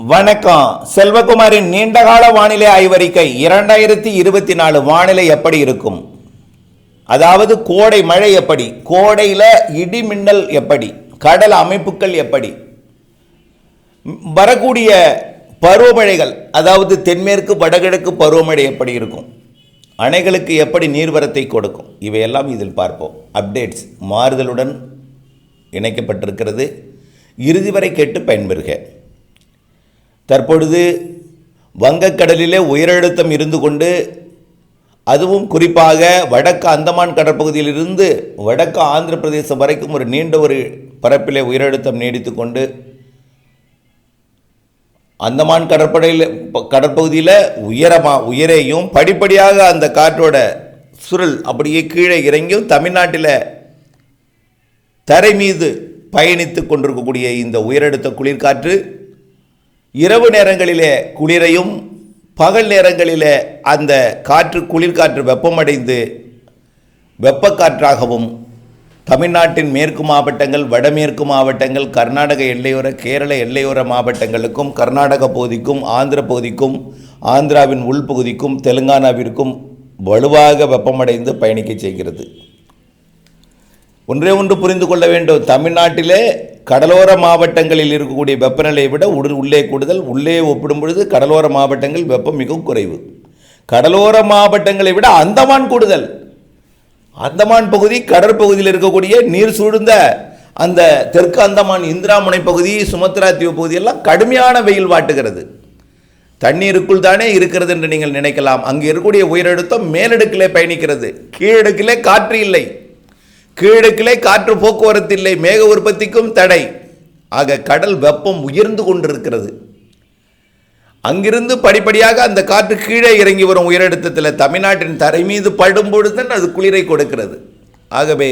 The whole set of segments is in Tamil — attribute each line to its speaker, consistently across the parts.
Speaker 1: வணக்கம். செல்வகுமாரின் நீண்டகால வானிலை ஆய்வறிக்கை இரண்டாயிரத்தி இருபத்தி நாலு வானிலை எப்படி இருக்கும்? அதாவது கோடை மழை எப்படி? கோடையில் இடி மின்னல் எப்படி? கடல் அமைப்புகள் எப்படி? வரக்கூடிய பருவமழைகள் அதாவது தென்மேற்கு வடகிழக்கு பருவமழை எப்படி இருக்கும்? அணைகளுக்கு எப்படி நீர்வரத்தை கொடுக்கும்? இவையெல்லாம் இதில் பார்ப்போம். அப்டேட்ஸ் மாறுதலுடன் இணைக்கப்பட்டிருக்கிறது. இறுதி வரை கேட்டு பயன்பெறுக. தற்பொழுது வங்கக்கடலிலே உயரழுத்தம் இருந்து கொண்டு அதுவும் குறிப்பாக வடக்கு அந்தமான் கடற்பகுதியிலிருந்து வடக்கு ஆந்திர பிரதேசம் வரைக்கும் ஒரு நீண்ட ஒரு பரப்பிலே உயரழுத்தம் நீடித்து கொண்டு அந்தமான் கடற்படையில் கடற்பகுதியில் உயரமா உயரையும் படிப்படியாக அந்த காற்றோட சுருள் அப்படியே கீழே இறங்கியும் தமிழ்நாட்டில் தரை மீது பயணித்து கொண்டிருக்கக்கூடிய இந்த உயரழுத்த குளிர்காற்று இரவு நேரங்களிலே குளிரையும் பகல் நேரங்களிலே அந்த காற்று குளிர்காற்று வெப்பமடைந்து வெப்பக்காற்றாகவும் தமிழ்நாட்டின் மேற்கு மாவட்டங்கள் வடமேற்கு மாவட்டங்கள் கர்நாடக எல்லையோர கேரள எல்லையோர மாவட்டங்களுக்கும் கர்நாடக பகுதிக்கும் ஆந்திர பகுதிக்கும் ஆந்திராவின் உள்பகுதிக்கும் தெலுங்கானாவிற்கும் வலுவாக வெப்பமடைந்து பயணிக்க செய்கிறது. ஒன்றே ஒன்று புரிந்து கொள்ள வேண்டும். தமிழ்நாட்டிலே கடலோர மாவட்டங்களில் இருக்கக்கூடிய வெப்பநிலையை விட உடு உள்ளே கூடுதல் உள்ளே ஒப்பிடும் பொழுது கடலோர மாவட்டங்கள் வெப்பம் மிகவும் குறைவு. கடலோர மாவட்டங்களை விட அந்தமான் கூடுதல். அந்தமான் பகுதி கடற்பகுதியில் இருக்கக்கூடிய நீர் சூழ்ந்த அந்த தெற்கு அந்தமான் இந்திராமுனை பகுதி சுமத்ரா தீவு பகுதியெல்லாம் கடுமையான வெயில் வாட்டுகிறது. தண்ணீருக்குள் தானே இருக்கிறது என்று நீங்கள் நினைக்கலாம். அங்கே இருக்கக்கூடிய உயரழுத்தம் மேலடுக்கிலே பயணிக்கிறது. கீழடுக்கிலே காற்று இல்லை. கீழடுக்கிலே காற்று போக்குவரத்து இல்லை மேக உற்பத்திக்கும் தடை. ஆக கடல் வெப்பம் உயர்ந்து கொண்டிருக்கிறது. அங்கிருந்து படிப்படியாக அந்த காற்று கீழே இறங்கி வரும் உயரழுத்தத்தில் தமிழ்நாட்டின் தரை மீது படும் பொழுது அது குளிரை கொடுக்கிறது. ஆகவே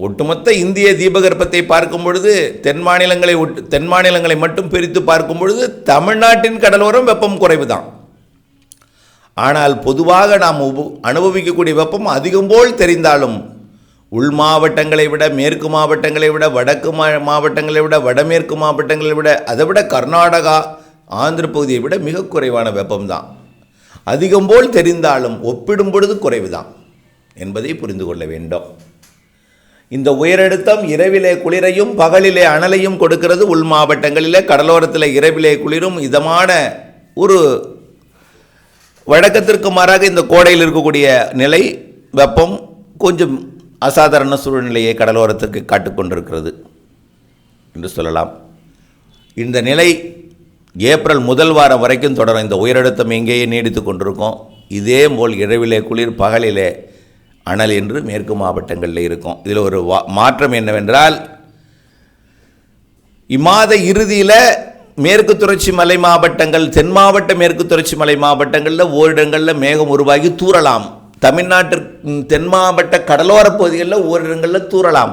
Speaker 1: ஒட்டுமொத்த இந்திய தீபகற்பத்தை பார்க்கும் பொழுது தென் மாநிலங்களை ஒட்டு தென் மாநிலங்களை மட்டும் பிரித்து பார்க்கும் பொழுது தமிழ்நாட்டின் கடலோரம் வெப்பம் குறைவு தான் ஆனால் பொதுவாக நாம் உப- அனுபவிக்கக்கூடிய வெப்பம் அதிகம் போல் தெரிந்தாலும் உள் மாவட்டங்களை விட மேற்கு மாவட்டங்களை விட வடக்கு மா மாவட்டங்களை விட வடமேற்கு மாவட்டங்களை விட அதை விட கர்நாடகா ஆந்திர பகுதியை விட மிக குறைவான வெப்பம்தான். அதிகம் போல் தெரிந்தாலும் ஒப்பிடும் பொழுது குறைவுதான் என்பதை புரிந்து கொள்ள வேண்டும். இந்த உயரழுத்தம் இரவிலே குளிரையும் பகலிலே அனலையும் கொடுக்கிறது உள் மாவட்டங்களிலே கடலோரத்தில் இரவிலே குளிரும் இதமான ஒரு வழக்கத்திற்கு மாறாக இந்த கோடையில் இருக்கக்கூடிய நிலை வெப்பம் கொஞ்சம் அசாதாரண சூழ்நிலையை கடலோரத்துக்கு காட்டுக்கொண்டிருக்கிறது என்று சொல்லலாம். இந்த நிலை ஏப்ரல் முதல் வாரம் வரைக்கும் தொடரும். இந்த உயரழுத்தம் எங்கேயே நீடித்து கொண்டிருக்கும். இதே போல் இரவிலே குளிர் பகலிலே அனல் என்று மேற்கு மாவட்டங்களில் இருக்கும். இதில் ஒரு வா- மாற்றம் என்னவென்றால் இம்மாத இறுதியில் மேற்கு தொடர்ச்சி மலை மாவட்டங்கள் தென் மாவட்ட மேற்கு தொடர்ச்சி மலை மாவட்டங்களில் ஓரிடங்களில் மேகம் உருவாகி தூறலாம். தமிழ்நாட்டிற்கு தென் மாவட்ட கடலோர பகுதிகளில் ஓரிடங்களில் தூறலாம்.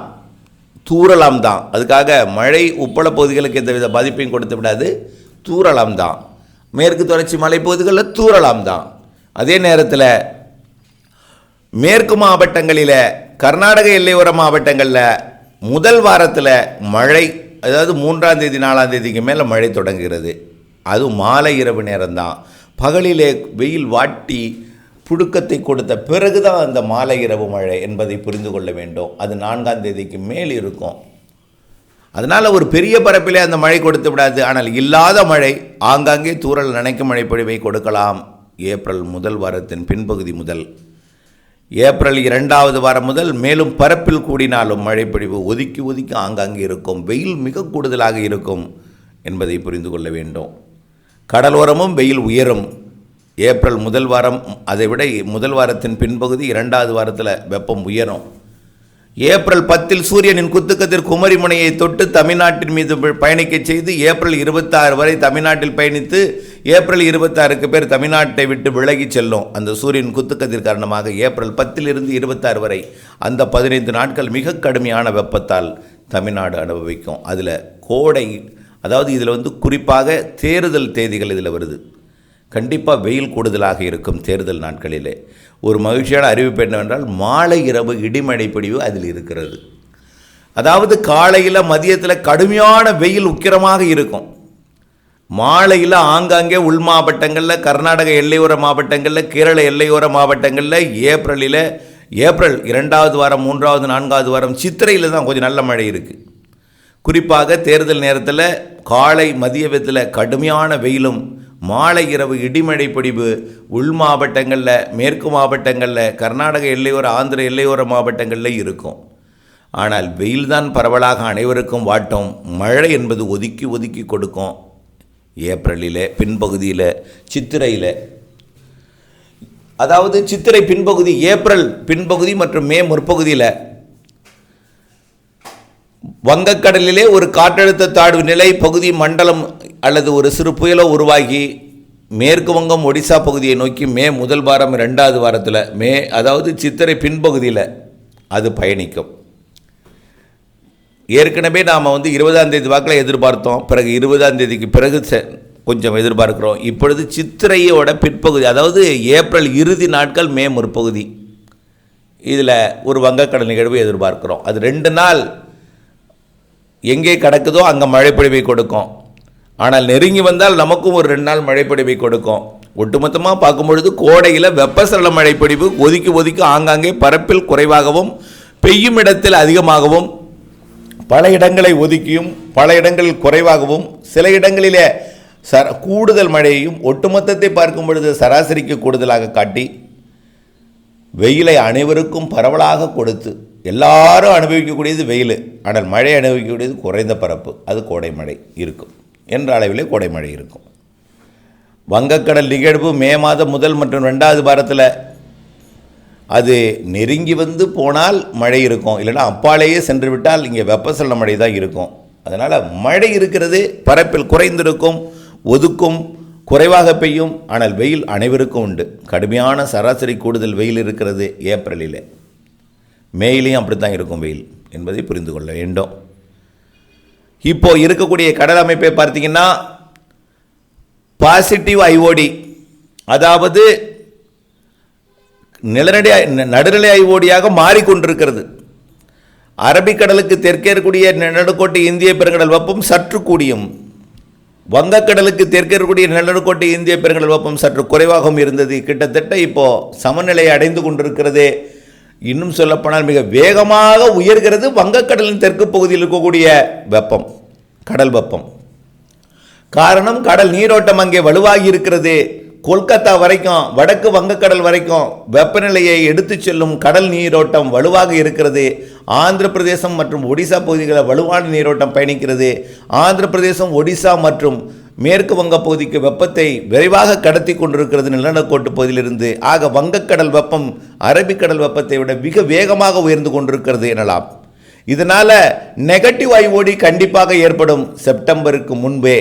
Speaker 1: தூறலாம் தான். அதுக்காக மழை உப்பள பகுதிகளுக்கு எந்தவித பாதிப்பையும் கொடுத்து விடாது. தூறலாம் தான். மேற்கு தொடர்ச்சி மலைப்பகுதிகளில் தூறலாம் தான். அதே நேரத்தில் மேற்கு மாவட்டங்களில் கர்நாடக எல்லையோர மாவட்டங்களில் முதல் வாரத்தில் மழை அதாவது மூன்றாம் தேதி நாலாம் தேதிக்கு மேலே மழை தொடங்குகிறது. அதுவும் மாலை இரவு நேரம்தான். பகலிலே வெயில் வாட்டி புழுக்கத்தை கொடுத்த பிறகு தான் அந்த மாலை இரவு மழை என்பதை புரிந்து கொள்ள வேண்டும். அது நான்காம் தேதிக்கு மேல் இருக்கும். அதனால் ஒரு பெரிய பரப்பிலே அந்த மழை கொடுத்து விடாது. ஆனால் இல்லாத மழை ஆங்காங்கே தூரல் நினைக்கும் மழைப்பொழிவை கொடுக்கலாம். ஏப்ரல் முதல் வாரத்தின் பின்பகுதி முதல். ஏப்ரல் இரண்டாவது வாரம் முதல் மேலும் பரப்பில் கூடினாலும் மழைப்பொழிவு ஒதுக்கி ஒதுக்கி ஆங்காங்கே இருக்கும். வெயில் மிக கூடுதலாக இருக்கும் என்பதை புரிந்து கொள்ள வேண்டும். கடலோரமும் வெயில் உயரும். ஏப்ரல் முதல் வாரம் அதை விட முதல் வாரத்தின் பின்பகுதி இரண்டாவது வாரத்தில் வெப்பம் உயரும். ஏப்ரல் பத்தில் சூரியனின் குத்துக்கதிர் குமரிமுனையை தொட்டு தமிழ்நாட்டின் மீது பயணிக்க பயணிக்கச் செய்து ஏப்ரல் இருபத்தாறு வரை தமிழ்நாட்டில் பயணித்து ஏப்ரல் இருபத்தாறுக்கு பேர் தமிழ்நாட்டை விட்டு விலகி செல்லும். அந்த சூரியன் குத்துக்கதிர் காரணமாக ஏப்ரல் பத்திலிருந்து இருபத்தாறு வரை அந்த பதினைந்து நாட்கள் மிக கடுமையான வெப்பத்தால் தமிழ்நாடு அனுபவிக்கும். அதில் கோடை அதாவது இதில் வந்து குறிப்பாக தேர்தல் தேதிகள் இதில் வருது. கண்டிப்பாக வெயில் கூடுதலாக இருக்கும் தேர்தல் நாட்களிலே. ஒரு மகிழ்ச்சியான அறிவிப்பு என்னவென்றால் மாலை இரவு இடிமழை பொழிவு அதில் இருக்கிறது. அதாவது காலையில் மதியத்தில் கடுமையான வெயில் உக்கிரமாக இருக்கும். மாலையில் ஆங்காங்கே உள் மாவட்டங்களில் கர்நாடக எல்லையோர மாவட்டங்களில் கேரள எல்லையோர மாவட்டங்களில் ஏப்ரலில் ஏப்ரல் இரண்டாவது வாரம் மூன்றாவது நான்காவது வாரம் சித்திரையில் தான் கொஞ்சம் நல்ல மழை இருக்குது குறிப்பாக தேர்தல் நேரத்தில் காலை மதிய விதத்தில் கடுமையான வெயிலும் மாலை இரவு இடிமழை பொடிவு உள் மாவட்டங்களில் மேற்கு மாவட்டங்களில் கர்நாடக எல்லையோர ஆந்திர எல்லையோர மாவட்டங்களில் இருக்கும். ஆனால் வெயில்தான் பரவலாக அனைவருக்கும் வாட்டும். மழை என்பது ஒதுக்கி ஒதுக்கி கொடுக்கும். ஏப்ரலில் பின்பகுதியில் சித்திரையில். அதாவது சித்திரை பின்பகுதி ஏப்ரல் பின்பகுதி மற்றும் மே முற்பகுதியில். வங்கக்கடலிலே ஒரு காற்றழுத்த தாழ்வு நிலை பகுதி மண்டலம் அல்லது ஒரு சிறு புயலோ உருவாகி மேற்கு வங்கம் ஒடிசா பகுதியை நோக்கி மே முதல் வாரம் ரெண்டாவது வாரத்தில் மே அதாவது சித்திரை பின்பகுதியில் அது பயணிக்கும். ஏற்கனவே நாம் வந்து இருபதாம் தேதி வாக்கில் எதிர்பார்த்தோம் பிறகு இருபதாம் தேதிக்கு பிறகு கொஞ்சம் எதிர்பார்க்கிறோம். இப்பொழுது சித்திரையோட பிற்பகுதி அதாவது ஏப்ரல் இறுதி நாட்கள் மே முற்பகுதி இதில் ஒரு வங்கக்கடல் நிகழ்வு எதிர்பார்க்கிறோம். அது ரெண்டு நாள் எங்கே கிடக்குதோ அங்கே மழைப்பொழிவை கொடுக்கும். ஆனால் நெருங்கி வந்தால் நமக்கும் ஒரு ரெண்டு நாள் மழைப்பொழிவை கொடுக்கும். ஒட்டுமொத்தமாக பார்க்கும்பொழுது கோடையில் வெப்பசல மழைப்பொழிவு ஒதுக்கி ஒதுக்கி ஆங்காங்கே பரப்பில் குறைவாகவும் பெய்யும் இடத்தில் அதிகமாகவும் பல இடங்களை ஒதுக்கியும் பல இடங்களில் குறைவாகவும் சில இடங்களிலே சர கூடுதல் மழையையும் ஒட்டுமொத்தத்தை பார்க்கும் பொழுது சராசரிக்கு கூடுதலாக காட்டி வெயிலை அனைவருக்கும் பரவலாக கொடுத்து எல்லாரும் அனுபவிக்கக்கூடியது வெயில். ஆனால் மழை அனுபவிக்கக்கூடியது குறைந்த பரப்பு. அது கோடை மழை. இருக்கும். என்ற அளவிலே கோடை மழை இருக்கும். வங்கக்கடல் நிகழ்வு மே மாதம் முதல் மற்றும் ரெண்டாவது வாரத்தில் அது நெருங்கி வந்து போனால் மழை இருக்கும். இல்லைன்னா அப்பாலேயே சென்று விட்டால் இங்கே வெப்பசலன மழை தான் இருக்கும். அதனால் மழை இருக்கிறது பரப்பில் குறைந்திருக்கும் ஒதுக்கும் குறைவாக பெய்யும். ஆனால் வெயில் அனைவருக்கும் உண்டு. கடுமையான சராசரி கூடுதல் வெயில் இருக்கிறது ஏப்ரலில். மேயிலையும் அப்படித்தான் இருக்கும் வெயில் என்பதை புரிந்து கொள்ள வேண்டும். இப்போ இருக்கக்கூடிய கடல் அமைப்பை பார்த்தீங்கன்னா பாசிட்டிவ் ஐஓடி அதாவது நிலநடி நடுநிலை ஐஓடியாக மாறிக்கொண்டிருக்கிறது. அரபிக்கடலுக்கு தெற்கே இருக்கக்கூடிய நடுக்கோட்டை இந்திய பெருங்கடல் வெப்பம் சற்று கூடியும். வங்கக்கடலுக்கு தெற்கே இருக்கக்கூடிய நிலநடுக்கோட்டை இந்திய பெருங்கடல் வெப்பம் சற்று குறைவாகவும் இருந்தது. கிட்டத்தட்ட இப்போ சமநிலை அடைந்து கொண்டிருக்கிறது. இன்னும் சொல்லப்போனால் மிக வேகமாக உயர்கிறது வங்கக்கடலின் தெற்கு பகுதியில் இருக்கக்கூடிய வெப்பம். கடல் வெப்பம். காரணம் கடல் நீரோட்டம் அங்கே வலுவாகி இருக்கிறது. கொல்கத்தா வரைக்கும் வடக்கு வங்கக்கடல் வரைக்கும் வெப்பநிலையை எடுத்துச் செல்லும் கடல் நீரோட்டம் வலுவாக இருக்கிறது. ஆந்திர பிரதேசம் மற்றும் ஒடிசா பகுதிகளில் வலுவான நீரோட்டம் பயணிக்கிறது. ஆந்திர பிரதேசம் ஒடிசா மற்றும் மேற்கு வங்க பகுதிக்கு வெப்பத்தை விரைவாக கடத்தி கொண்டிருக்கிறது நிலநடுக்கோட்டு பகுதியிலிருந்து. ஆக வங்கக்கடல் வெப்பம் அரபிக்கடல் வெப்பத்தை விட மிக வேகமாக உயர்ந்து கொண்டிருக்கிறது எனலாம். இதனால் நெகட்டிவ் ஐஓடி கண்டிப்பாக ஏற்படும் செப்டம்பருக்கு முன்பே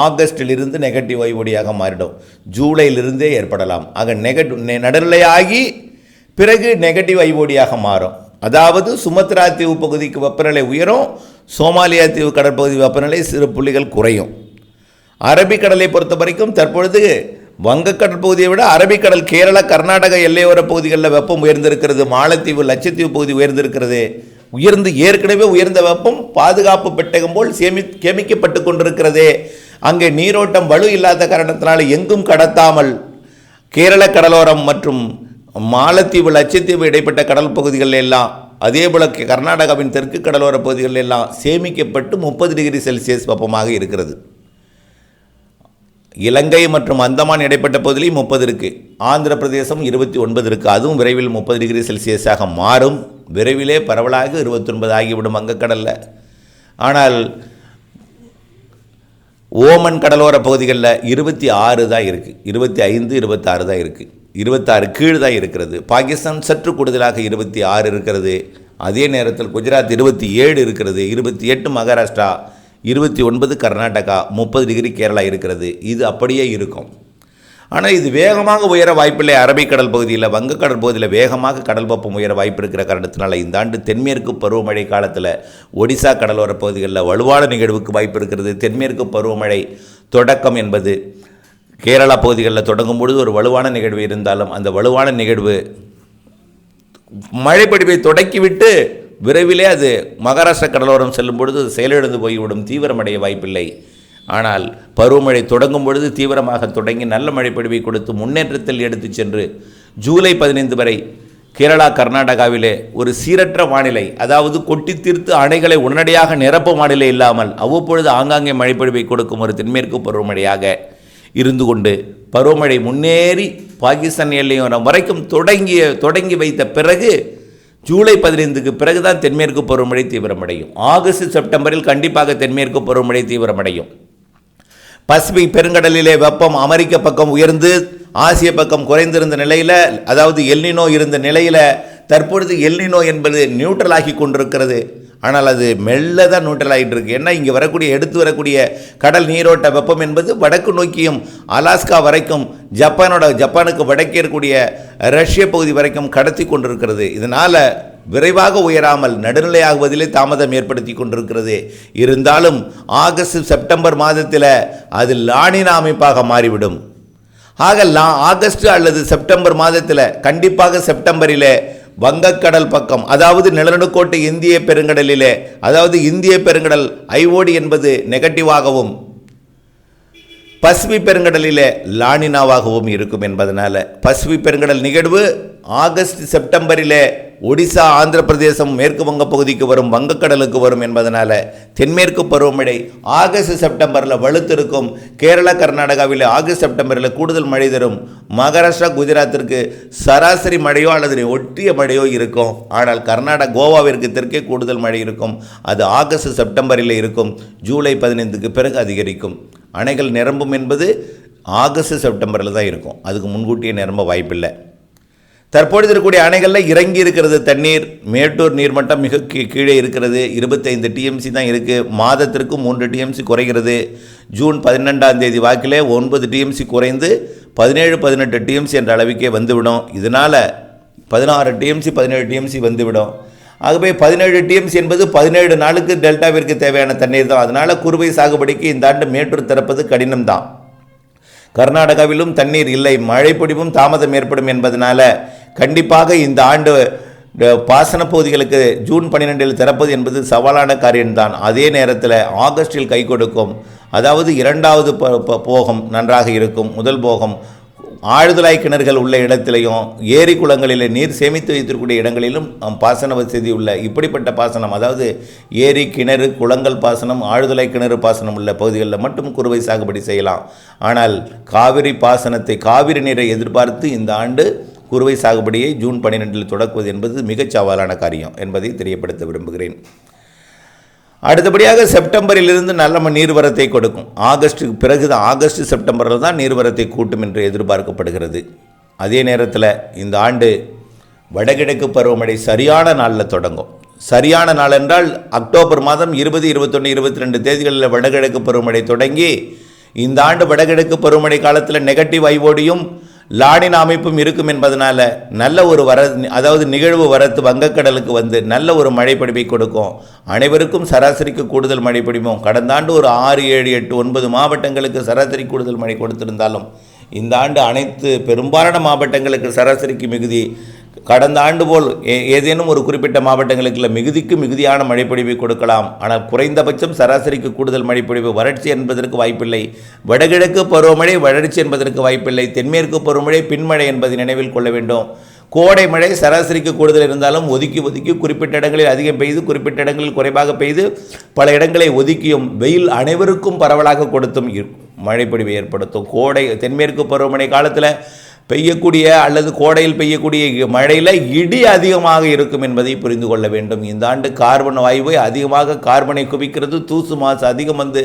Speaker 1: ஆகஸ்டிலிருந்து நெகட்டிவ் ஐஓடியாக மாறிடும். ஜூலையிலிருந்தே ஏற்படலாம். ஆக நெகட்டிவ் நடுநிலையாகி பிறகு நெகட்டிவ் ஐஓடியாக மாறும். அதாவது சுமத்ரா தீவு பகுதிக்கு வெப்பநிலை உயரும் சோமாலியா தீவு கடற்பகுதி வெப்பநிலை சிறு புள்ளிகள் குறையும். அரபிக்கடலை பொறுத்த வரைக்கும் தற்பொழுது வங்கக்கடல் பகுதியை விட அரபிக்கடல் கேரளா கர்நாடக எல்லையோர பகுதிகளில் வெப்பம் உயர்ந்திருக்கிறது மாலத்தீவு லட்சத்தீவு பகுதி உயர்ந்திருக்கிறது. உயர்ந்து ஏற்கனவே உயர்ந்த வெப்பம் பாதுகாப்பு பெட்டகம் போல் சேமி சேமிக்கப்பட்டு கொண்டிருக்கிறதே. அங்கே நீரோட்டம் வலு இல்லாத காரணத்தினால் எங்கும் கடத்தாமல் கேரள கடலோரம் மற்றும் மாலத்தீவு லட்சத்தீவு இடைப்பட்ட கடல் பகுதிகளில் எல்லாம் அதே போல கர்நாடகாவின் தெற்கு கடலோர பகுதிகளில் எல்லாம் சேமிக்கப்பட்டு முப்பது டிகிரி செல்சியஸ் வெப்பமாக இருக்கிறது. இலங்கை மற்றும் அந்தமான் இடைப்பட்ட பகுதியிலையும் முப்பது இருக்குது ஆந்திர பிரதேசம் இருபத்தி ஒன்பது இருக்குது அதுவும் விரைவில் முப்பது டிகிரி செல்சியஸாக மாறும். விரைவிலே பரவலாக இருபத்தொன்பது ஆகிவிடும் வங்கக்கடலில். ஆனால் ஓமன் கடலோர பகுதிகளில் இருபத்தி ஆறு தான் இருக்குது இருபத்தி ஐந்து இருபத்தாறு தான் இருக்குது இருபத்தாறு கீழ் தான் இருக்கிறது. பாகிஸ்தான் சற்று கூடுதலாக இருபத்தி ஆறு இருக்கிறது. அதே நேரத்தில் குஜராத் இருபத்தி ஏழு இருக்கிறது. இருபத்தி எட்டு மகாராஷ்டிரா இருபத்தி ஒன்பது கர்நாடகா முப்பது டிகிரி கேரளா இருக்கிறது. இது அப்படியே இருக்கும். ஆனால் இது வேகமாக உயர வாய்ப்பில்லை. அரபிக்கடல் பகுதியில் வங்கக்கடல் பகுதியில் வேகமாக கடல் வெப்பம் உயர வாய்ப்பு இருக்கிற காரணத்தினால இந்த ஆண்டு தென்மேற்கு பருவமழை காலத்தில் ஒடிசா கடலோர பகுதிகளில் வலுவான நிகழ்வுக்கு வாய்ப்பு இருக்கிறது. தென்மேற்கு பருவமழை தொடக்கம் என்பது கேரளா பகுதிகளில் தொடங்கும் பொழுது ஒரு வலுவான நிகழ்வு இருந்தாலும் அந்த வலுவான நிகழ்வு மழைப்படிப்பை தொடக்கிவிட்டு விரைவிலே அது மகாராஷ்டிர கடலோரம் செல்லும் பொழுது செயலிழந்து போய்விடும். தீவிரமடைய வாய்ப்பில்லை. ஆனால் பருவமழை தொடங்கும் பொழுது தீவிரமாக தொடங்கி நல்ல மழை பொழிவை கொடுத்து முன்னேற்றத்தில் எடுத்துச் சென்று ஜூலை பதினைந்து வரை கேரளா கர்நாடகாவிலே ஒரு சீரற்ற வானிலை அதாவது கொட்டி தீர்த்து அணைகளை உடனடியாக நிரப்பும் வானிலை இல்லாமல் அவ்வப்பொழுது ஆங்காங்கே மழைப்பொழிவை கொடுக்கும் ஒரு தென்மேற்கு பருவமழையாக இருந்து கொண்டு பருவமழை முன்னேறி பாகிஸ்தான் எல்லையோரம் வரைக்கும் தொடங்கிய தொடங்கி வைத்த பிறகு ஜூலை பதினைந்துக்கு பிறகுதான் தென்மேற்கு பருவமழை தீவிரமடையும். ஆகஸ்ட் செப்டம்பரில் கண்டிப்பாக தென்மேற்கு பருவமழை தீவிரமடையும். பசிபிக் பெருங்கடலிலே வெப்பம் அமெரிக்க பக்கம் உயர்ந்து ஆசிய பக்கம் குறைந்திருந்த நிலையில் அதாவது எல்னினோ இருந்த நிலையில் தற்பொழுது எல்னினோ என்பது நியூட்ரல் ஆகி கொண்டிருக்கிறது. ஆனால் அது மெல்ல தான் நியூட்ரல் ஆகிட்டு இருக்கு. ஏன்னா இங்கே வரக்கூடிய எடுத்து வரக்கூடிய கடல் நீரோட்ட வெப்பம் என்பது வடக்கு நோக்கியும் அலாஸ்கா வரைக்கும் ஜப்பானோட ஜப்பானுக்கு வடக்கே இருக்கக்கூடிய ரஷ்ய பகுதி வரைக்கும் கடத்தி கொண்டிருக்கிறது. இதனால் விரைவாக உயராமல் நடுநிலையாகுவதிலே தாமதம் ஏற்படுத்தி கொண்டிருக்கிறது. இருந்தாலும் ஆகஸ்ட் செப்டம்பர் மாதத்தில் அது லானினா அமைப்பாக மாறிவிடும். ஆக லா ஆகஸ்ட் அல்லது செப்டம்பர் மாதத்தில் கண்டிப்பாக செப்டம்பரிலே வங்கக்கடல் பக்கம் அதாவது நிலநடுக்கோட்டு இந்திய பெருங்கடலிலே அதாவது இந்திய பெருங்கடல் ஐஓடி என்பது நெகட்டிவாகவும் பசிபிக் பெருங்கடலிலே லானினாவாகவும் இருக்கும் என்பதனால் பசுமி பெருங்கடல் நிகழ்வு ஆகஸ்ட் செப்டம்பரிலே ஒடிசா ஆந்திர பிரதேசம் மேற்கு வங்க பகுதிக்கு வரும் வங்கக்கடலுக்கு வரும் என்பதனால தென்மேற்கு பருவமழை ஆகஸ்ட் செப்டம்பரில் வலுத்திருக்கும். கேரளா கர்நாடகாவில் ஆகஸ்ட் செப்டம்பரில் கூடுதல் மழை தரும். மகாராஷ்டிரா குஜராத்திற்கு சராசரி மழையோ அல்லது ஒட்டிய மழையோ இருக்கும். ஆனால் கர்நாடகா கோவாவிற்கு தெற்கே கூடுதல் மழை இருக்கும். அது ஆகஸ்ட் செப்டம்பரில் இருக்கும். ஜூலை பதினைந்துக்கு பிறகு அதிகரிக்கும். அணைகள் நிரம்பும் என்பது ஆகஸ்ட் செப்டம்பரில் தான் இருக்கும். அதுக்கு முன்கூட்டியே நிரம்ப வாய்ப்பில்லை. தற்பொழுது இருக்கக்கூடிய அணைகளில் இறங்கி இருக்கிறது தண்ணீர். மேட்டூர் நீர்மட்டம் மிக கீ- கீழே இருக்கிறது. இருபத்தைந்து டிஎம்சி தான் இருக்குது மாதத்திற்கு மூன்று டிஎம்சி குறைகிறது. ஜூன் பதினெண்டாம் தேதி வாக்கிலே ஒன்பது டிஎம்சி குறைந்து பதினேழு பதினெட்டு டிஎம்சி என்ற அளவுக்கே வந்துவிடும். இதனால் பதினாறு டிஎம்சி பதினேழு டிஎம்சி வந்துவிடும். ஆகவே பதினேழு டிஎம்சி என்பது பதினேழு நாளுக்கு டெல்டாவிற்கு தேவையான தண்ணீர் தான். அதனால் குறுவை சாகுபடிக்கு இந்த ஆண்டு மேட்டூர் திறப்பது கடினம்தான் கர்நாடகாவிலும் தண்ணீர் இல்லை. மழை பொடிவும் தாமதம் ஏற்படும் என்பதனால கண்டிப்பாக இந்த ஆண்டு பாசன பகுதிகளுக்கு ஜூன் பன்னிரெண்டில் திறப்பது என்பது சவாலான காரியம்தான். அதே நேரத்தில் ஆகஸ்டில் கை கொடுக்கும் அதாவது இரண்டாவது ப- ப- போகம் நன்றாக இருக்கும். முதல் போகம் ஆழ்துளாய் கிணறுகள் உள்ள இடத்திலையும் ஏரி குளங்களில் நீர் சேமித்து வைத்திருக்கக்கூடிய இடங்களிலும் பாசன வசதி உள்ள இப்படிப்பட்ட பாசனம் அதாவது ஏரி கிணறு குளங்கள் பாசனம் ஆழ்துளை கிணறு பாசனம் உள்ள பகுதிகளில் மட்டும் குறுவை சாகுபடி செய்யலாம். ஆனால் காவிரி பாசனத்தை காவிரி நீரை எதிர்பார்த்து இந்த ஆண்டு குறுவை சாகுபடியை ஜூன் பன்னிரெண்டில் தொடக்குவது என்பது மிகச் சவாலான காரியம் என்பதை தெரியப்படுத்த விரும்புகிறேன். அடுத்தபடியாக செப்டம்பரிலிருந்து நல்ல நீர்வரத்தை கொடுக்கும். ஆகஸ்ட்டுக்கு பிறகு தான் ஆகஸ்ட் செப்டம்பரில் தான் நீர்வரத்தை கூட்டும் என்று எதிர்பார்க்கப்படுகிறது. அதே நேரத்தில் இந்த ஆண்டு வடகிழக்கு பருவமழை சரியான நாளில் தொடங்கும். சரியான நாள் என்றால் அக்டோபர் மாதம் இருபது இருபத்தொன்று இருபத்தி ரெண்டு தேதிகளில் வடகிழக்கு பருவமழை தொடங்கி இந்த ஆண்டு வடகிழக்கு பருவமழை காலத்தில் நெகட்டிவ் ஐவோடியும் லாடின் அமைப்பும் இருக்கும் என்பதனால நல்ல ஒரு வர அதாவது நிகழ்வு வரத்து வங்கக்கடலுக்கு வந்து நல்ல ஒரு மழைப்பிடிப்பை கொடுக்கும். அனைவருக்கும் சராசரிக்கு கூடுதல் மழை பிடிப்போம். கடந்த ஆண்டு ஒரு ஆறு ஏழு எட்டு ஒன்பது மாவட்டங்களுக்கு சராசரி கூடுதல் மழை கொடுத்திருந்தாலும் இந்த ஆண்டு அனைத்து பெரும்பாலான மாவட்டங்களுக்கு சராசரிக்கு மிகுதி கடந்த ஆண்டு போல் ஏ- ஏதேனும் ஒரு குறிப்பிட்ட மாவட்டங்களுக்குள்ள மிகுதிக்கு மிகுதியான மழைப்பொழிவை கொடுக்கலாம். ஆனால் குறைந்தபட்சம் சராசரிக்கு கூடுதல் மழைப்பொழிவு வறட்சி என்பதற்கு வாய்ப்பில்லை. வடகிழக்கு பருவமழை வறட்சி என்பதற்கு வாய்ப்பில்லை. தென்மேற்கு பருவமழை பின்மழை என்பதை நினைவில் கொள்ள வேண்டும். கோடை மழை சராசரிக்கு கூடுதல் இருந்தாலும் ஒதுக்கி ஒதுக்கி குறிப்பிட்ட இடங்களில் அதிகம் பெய்து குறிப்பிட்ட இடங்களில் குறைவாக பெய்து பல இடங்களை ஒதுக்கியும் வெயில் அனைவருக்கும் பரவலாக கொடுத்தும் மழைப்பொழிவை ஏற்படுத்தும். கோடை தென்மேற்கு பருவமழை காலத்தில் பெய்யக்கூடிய அல்லது கோடையில் பெய்யக்கூடிய மழையில் இடி அதிகமாக இருக்கும் என்பதை புரிந்து கொள்ள வேண்டும். இந்த ஆண்டு கார்பன் வாயுவை அதிகமாக கார்பனை குவிக்கிறது. தூசு மாசு அதிகம் வந்து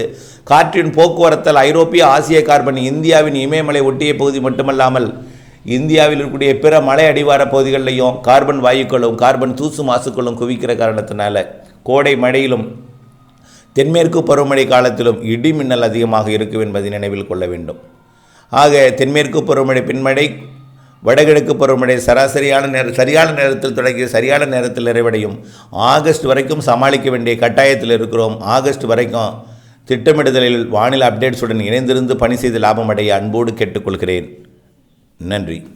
Speaker 1: காற்றின் போக்குவரத்தால் ஐரோப்பிய ஆசிய கார்பன் இந்தியாவின் இமயமலை ஒட்டிய பகுதி மட்டுமல்லாமல் இந்தியாவில் இருக்கக்கூடிய பிற மலை அடிவார பகுதிகளிலையும் கார்பன் வாயுக்களும் கார்பன் தூசு மாசுக்களும் குவிக்கிற காரணத்தினால கோடை மழையிலும் தென்மேற்கு பருவமழை காலத்திலும் இடி மின்னல் அதிகமாக இருக்கும் என்பதை நினைவில் கொள்ள வேண்டும். ஆக தென்மேற்கு பருவமழை பின்மழை வடகிழக்கு பருவமழை சராசரியான நேர சரியான நேரத்தில் தொடங்கி சரியான நேரத்தில் நிறைவடையும். ஆகஸ்ட் வரைக்கும் சமாளிக்க வேண்டிய கட்டாயத்தில் இருக்கிறோம். ஆகஸ்ட் வரைக்கும் திட்டமிடுதலில் வானிலை அப்டேட்ஸுடன் இணைந்திருந்து பணி செய்து லாபம் அடைய அன்போடு கேட்டுக்கொள்கிறேன். நன்றி.